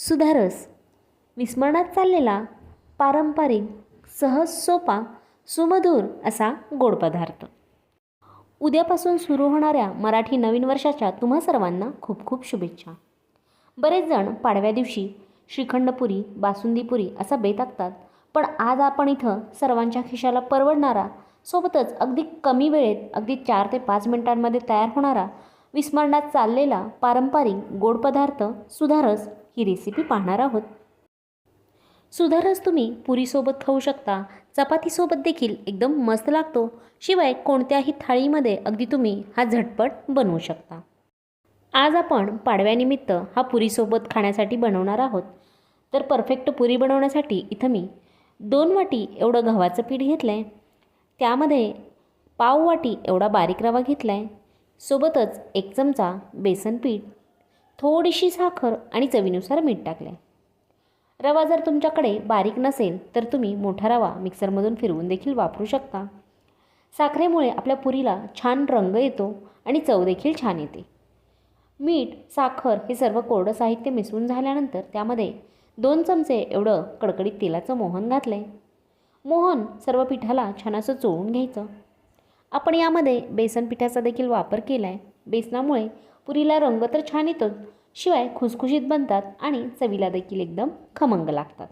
सुधारस. विस्मरणात चाललेला पारंपरिक सहज सोपा सुमधूर असा गोड पदार्थ. उद्यापासून सुरू होणाऱ्या मराठी नवीन वर्षाच्या तुम्हा सर्वांना खूप खूप शुभेच्छा. बरेच जण पाडव्या दिवशी श्रीखंडपुरी बासुंदीपुरी असा बेत आखतात पण आज आपण इथं सर्वांच्या खिशाला परवडणारा सोबतच अगदी कमी वेळेत अगदी चार ते पाच मिनिटांमध्ये तयार होणारा विस्मरणात चाललेला पारंपरिक गोड पदार्थ सुधारस ही रेसिपी पाहणार आहोत. सुधारस तुम्ही पुरीसोबत खाऊ शकता. चपातीसोबत देखील एकदम मस्त लागतो. शिवाय कोणत्याही थाळीमध्ये अगदी तुम्ही हा झटपट बनवू शकता. आज आपण पाडव्यानिमित्त हा पुरीसोबत खाण्यासाठी बनवणार आहोत. तर परफेक्ट पुरी बनवण्यासाठी इथं मी दोन वाटी एवढं गव्हाचं पीठ घेतलं आहे त्यामध्ये पाव वाटी एवढा बारीक रवा घेतला आहे सोबतच एक चमचा बेसन पीठ थोडीशी साखर आणि चवीनुसार मीठ टाकलं आहे रवा जर तुमच्याकडे बारीक नसेल तर तुम्ही मोठा रवा मिक्सरमधून फिरवून देखील वापरू शकता. साखरेमुळे आपल्या पुरीला छान रंग येतो आणि चव देखील छान येते. मीठ साखर हे सर्व कोरडं साहित्य मिसळून झाल्यानंतर त्यामध्ये दोन चमचे एवढं कडकडीत तेलाचं मोहन घातलं आहे मोहन सर्व पिठाला छान असं चोळून घ्यायचं. आपण यामध्ये बेसन पिठाचा देखील वापर केला आहे बेसनामुळे पुरीला रंग तर छान येतोच शिवाय खुसखुशीत बनतात आणि चवीला देखील एकदम खमंग लागतात.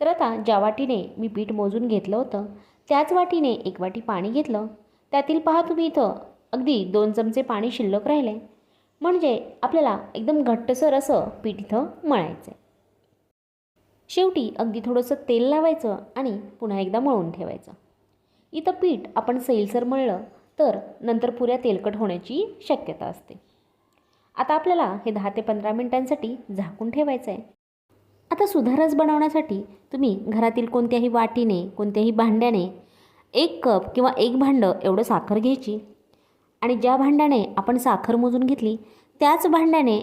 तर आता ज्या वाटीने मी पीठ मोजून घेतलं होतं त्याच वाटीने एक वाटी पाणी घेतलं. त्यातील पहा तुम्ही इथं अगदी दोन चमचे पाणी शिल्लक राहिले. म्हणजे आपल्याला एकदम घट्टसर असं पीठ इथं मळायचं आहे शेवटी अगदी थोडंसं तेल लावायचं आणि पुन्हा एकदा मळून ठेवायचं. इथं पीठ आपण सैलसर मळलं तर नंतर पुऱ्या तेलकट होण्याची शक्यता असते. आता आपल्याला हे दहा ते पंधरा मिनटांसाठी झाकून ठेवायचं आहे. आता सुधारस बनवण्यासाठी तुम्ही घरातील कोणत्याही वाटीने कोणत्याही भांड्याने एक कप किंवा एक भांडं एवढं साखर घ्यायची. आणि ज्या भांड्याने आपण साखर मोजून घेतली त्याच भांड्याने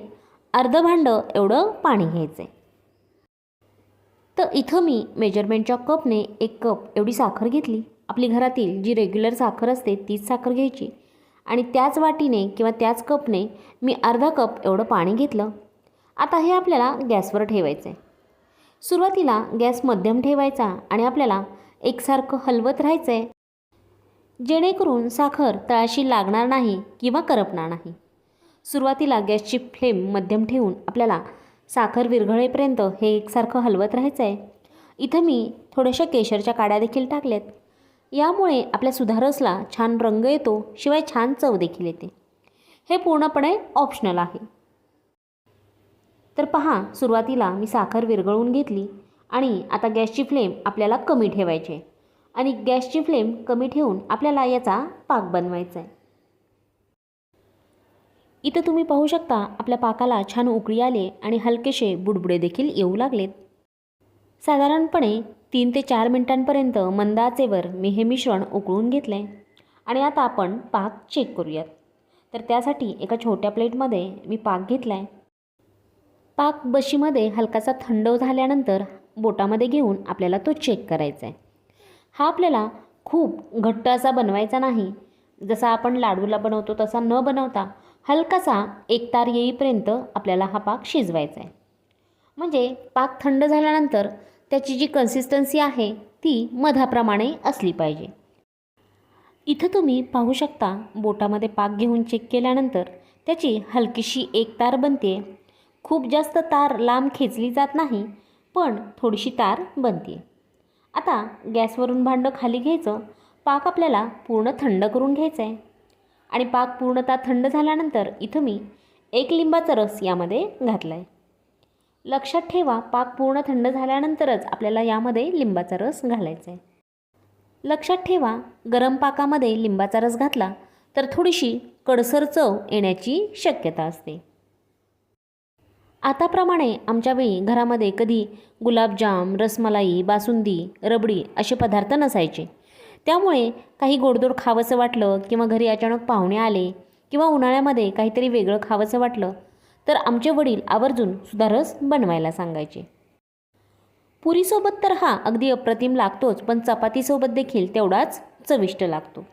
अर्धं भांडं एवढं पाणी घ्यायचं आहे तर इथं मी मेजरमेंटच्या कपने एक कप एवढी साखर घेतली. आपली घरातील जी रेग्युलर साखर असते तीच साखर घ्यायची. आणि त्याच वाटीने किंवा त्याच कपने मी अर्धा कप एवढं पाणी घेतलं. आता हे आपल्याला गॅसवर ठेवायचं आहे सुरुवातीला गॅस मध्यम ठेवायचा आणि आपल्याला एकसारखं हलवत राहायचं आहे जेणेकरून साखर तळाशी लागणार नाही किंवा करपणार नाही. सुरुवातीला गॅसची फ्लेम मध्यम ठेवून आपल्याला साखर विरघळेपर्यंत हे एकसारखं हलवत राहायचं आहे इथं मी थोड्याशा केशरच्या काड्या देखील टाकल्यात. यामुळे आपल्या सुधारसला छान रंग येतो शिवाय छान चव देखील येते. हे पूर्णपणे ऑप्शनल आहे. तर पहा सुरुवातीला मी साखर विरघळवून घेतली आणि आता गॅसची फ्लेम आपल्याला कमी ठेवायची आहे आणि गॅसची फ्लेम कमी ठेवून आपल्याला याचा पाक बनवायचा आहे. इथं तुम्ही पाहू शकता आपल्या पाकाला छान उकळी आले आणि हलकेसे बुडबुडे देखील येऊ लागलेत. साधारणपणे तीन ते चार मिनटांपर्यंत मंद आचेवर मी हे मिश्रण उकळून घेतलं. आहे आणि आता आपण पाक चेक करूयात. तर त्यासाठी एका छोट्या प्लेटमध्ये मी पाक घेतला आहे पाक बशीमध्ये हलकासा थंड झाल्यानंतर बोटामध्ये घेऊन आपल्याला तो चेक करायचा आहे हा आपल्याला खूप घट्ट असा बनवायचा नाही. जसा आपण लाडूला बनवतो तसा न बनवता हलकासा एक तार येईपर्यंत आपल्याला हा पाक शिजवायचा आहे म्हणजे पाक थंड झाल्यानंतर त्याची जी कन्सिस्टन्सी आहे ती मधाप्रमाणे असली पाहिजे. इथं तुम्ही पाहू शकता बोटामध्ये पाक घेऊन चेक केल्यानंतर त्याची हलकीशी एक तार बनते. खूप जास्त तार लांब खेचली जात नाही पण थोडीशी तार बनते. आता गॅसवरून भांडं खाली घ्यायचं पाक आपल्याला पूर्ण थंड करून घ्यायचं आहे आणि पाक पूर्णतः थंड झाल्यानंतर इथं मी एक लिंबाचा रस यामध्ये घातला आहे लक्षात ठेवा पाक पूर्ण थंड झाल्यानंतरच आपल्याला यामध्ये लिंबाचा रस घालायचा आहे लक्षात ठेवा गरम पाकामध्ये लिंबाचा रस घातला तर थोडीशी कडसर चव येण्याची शक्यता असते. आताप्रमाणे आमच्या वेळी घरामध्ये कधी गुलाबजाम रसमलाई बासुंदी रबडी असे पदार्थ नसायचे. त्यामुळे काही गोडदोड खावंसं वाटलं किंवा घरी अचानक पाहुणे आले किंवा उन्हाळ्यामध्ये काहीतरी वेगळं खावंसं वाटलं तर आमचे वडील आवर्जून सुधारस बनवायला सांगायचे. पुरीसोबत तर हा अगदी अप्रतिम लागतोच पण चपातीसोबत देखील तेवढाच चविष्ट लागतो.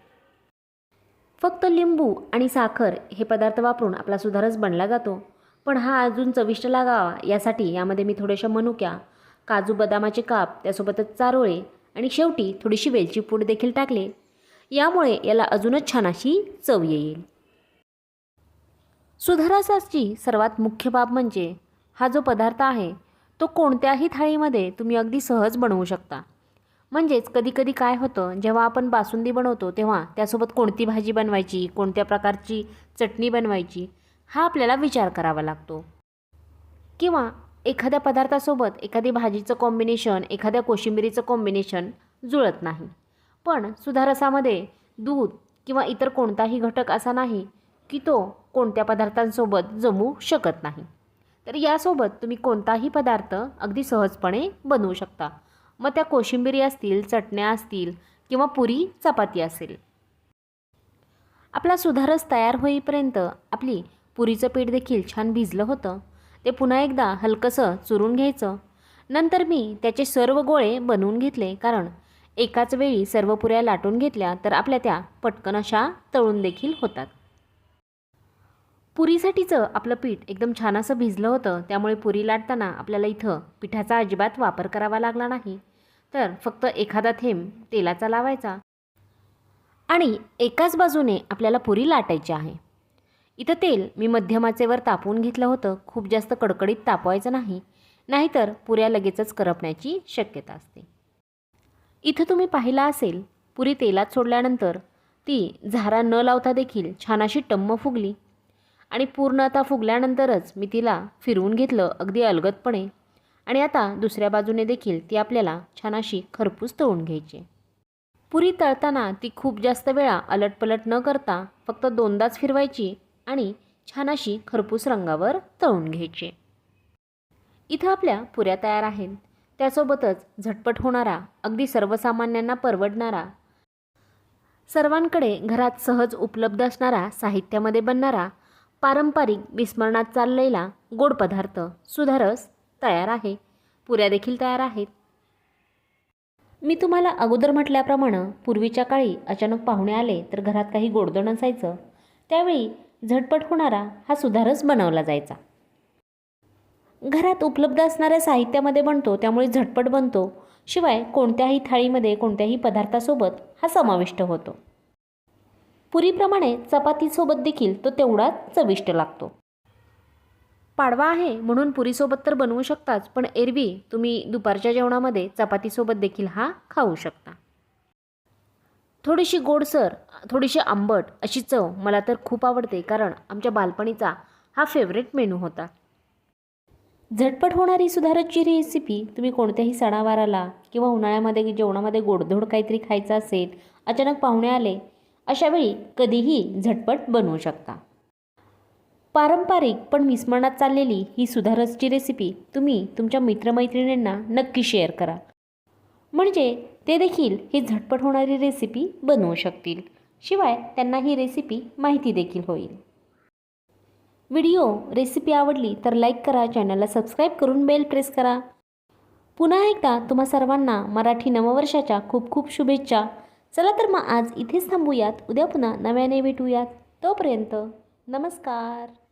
फक्त लिंबू आणि साखर हे पदार्थ वापरून आपला सुधारस बनला जातो पण हा अजून चविष्ट लागावा यासाठी यामध्ये मी थोड्याशा मनुक्या काजू बदामाचे काप त्यासोबतच चारोळे आणि शेवटी थोडीशी वेलची पूड देखील टाकले. यामुळे याला अजूनच छान अशी चव येईल. सुधारासाची सर्वात मुख्य बाब म्हणजे हा जो पदार्थ आहे तो कोणत्याही थाळीमध्ये तुम्ही अगदी सहज बनवू शकता. म्हणजेच कधीकधी काय होतं जेव्हा आपण बासुंदी बनवतो तेव्हा त्यासोबत कोणती भाजी बनवायची कोणत्या प्रकारची चटणी बनवायची हा आपल्याला विचार करावा लागतो. किंवा एखाद्या पदार्थासोबत एखादी भाजीचं कॉम्बिनेशन एखाद्या कोशिंबिरीचं कॉम्बिनेशन जुळत नाही. पण सुधारसामध्ये दूध किंवा इतर कोणताही घटक असा नाही की तो कोणत्या पदार्थांसोबत जमू शकत नाही. तर यासोबत तुम्ही कोणताही पदार्थ अगदी सहजपणे बनवू शकता. मग त्या कोशिंबिरी असतील चटण्या असतील किंवा पुरी चपाती असेल. आपला सुधारस तयार होईपर्यंत आपली पुरीचं पीठ देखील छान भिजलं होतं. ते पुन्हा एकदा हलकंसं चुरून घ्यायचं. नंतर मी त्याचे सर्व गोळे बनवून घेतले कारण एकाच वेळी सर्व पुऱ्या लाटून घेतल्या तर आपल्या त्या पटकन अशा तळून देखील होतात. पुरीसाठीचं आपलं पीठ एकदम छान असं भिजलं होतं त्यामुळे पुरी लाटताना आपल्याला इथं पिठाचा अजिबात वापर करावा लागला नाही. तर फक्त एखादा थेंब तेलाचा लावायचा. आणि एकाच बाजूने आपल्याला पुरी लाटायची आहे. इथं तेल मी मध्यमाचेवर तापवून घेतलं होतं खूप जास्त कडकडीत तापवायचं नाही नाहीतर पुऱ्या लगेचच करपण्याची शक्यता असते. इथं तुम्ही पाहिला असेल पुरी तेलात सोडल्यानंतर ती झारा न लावता देखील छान अशी टम्म फुगली. आणि पूर्ण आता फुगल्यानंतरच मी तिला फिरवून घेतलं अगदी अलगदपणे. आणि आता दुसऱ्या बाजूने देखील ती आपल्याला छान अशी खरपूस तळून घ्यायची. पुरी तळताना ती खूप जास्त वेळा अलटपलट न करता फक्त दोनदाच फिरवायची आणि छान अशी खरपूस रंगावर तळून घ्यायची. इथं आपल्या पुऱ्या तयार आहेत. त्यासोबतच झटपट होणारा अगदी सर्वसामान्यांना परवडणारा सर्वांकडे घरात सहज उपलब्ध असणारा साहित्यामध्ये बनणारा पारंपरिक विस्मरणात चाललेला गोड पदार्थ सुधारस तयार आहे. पुऱ्या देखील तयार आहेत. मी तुम्हाला अगोदर म्हटल्याप्रमाणे पूर्वीच्या काळी अचानक पाहुणे आले तर घरात काही गोडधोड असायचं त्यावेळी झटपट होणारा हा सुधारस बनवला जायचा. घरात उपलब्ध असणाऱ्या साहित्यामध्ये बनतो त्यामुळे झटपट बनतो. शिवाय कोणत्याही थाळीमध्ये कोणत्याही पदार्थासोबत हा समाविष्ट होतो. पुरीप्रमाणे चपातीसोबत देखील तो तेवढाच चविष्ट लागतो. पाडवा आहे म्हणून पुरीसोबत तर बनवू शकताच पण एरवी तुम्ही दुपारच्या जेवणामध्ये चपातीसोबत देखील हा खाऊ शकता. थोडीशी गोडसर थोडीशी आंबट अशी चव मला तर खूप आवडते कारण आमच्या बालपणीचा हा फेवरेट मेनू होता. झटपट होणारी सुधारकची रेसिपी तुम्ही कोणत्याही सणावाराला किंवा उन्हाळ्यामध्ये जेवणामध्ये गोडधोड काहीतरी खायचं असेल अचानक पाहुणे आले अशावेळी कधीही झटपट बनवू शकता. पारंपरिक पण विस्मरणात चाललेली ही सुधारसची रेसिपी तुम्ही तुमच्या मित्रमैत्रिणींना नक्की शेअर करा. म्हणजे ते देखील ही झटपट होणारी रेसिपी बनवू शकतील. शिवाय त्यांना ही रेसिपी माहिती देखील होईल. व्हिडिओ रेसिपी आवडली तर लाईक करा चॅनलला सबस्क्राईब करून बेल प्रेस करा. पुन्हा एकदा तुम्हा सर्वांना मराठी नववर्षाच्या खूप खूप शुभेच्छा. चला तर मग आज इथेच थांबूयात. उद्या पुन्हा नव्याने भेटूयात. तोपर्यंत नमस्कार.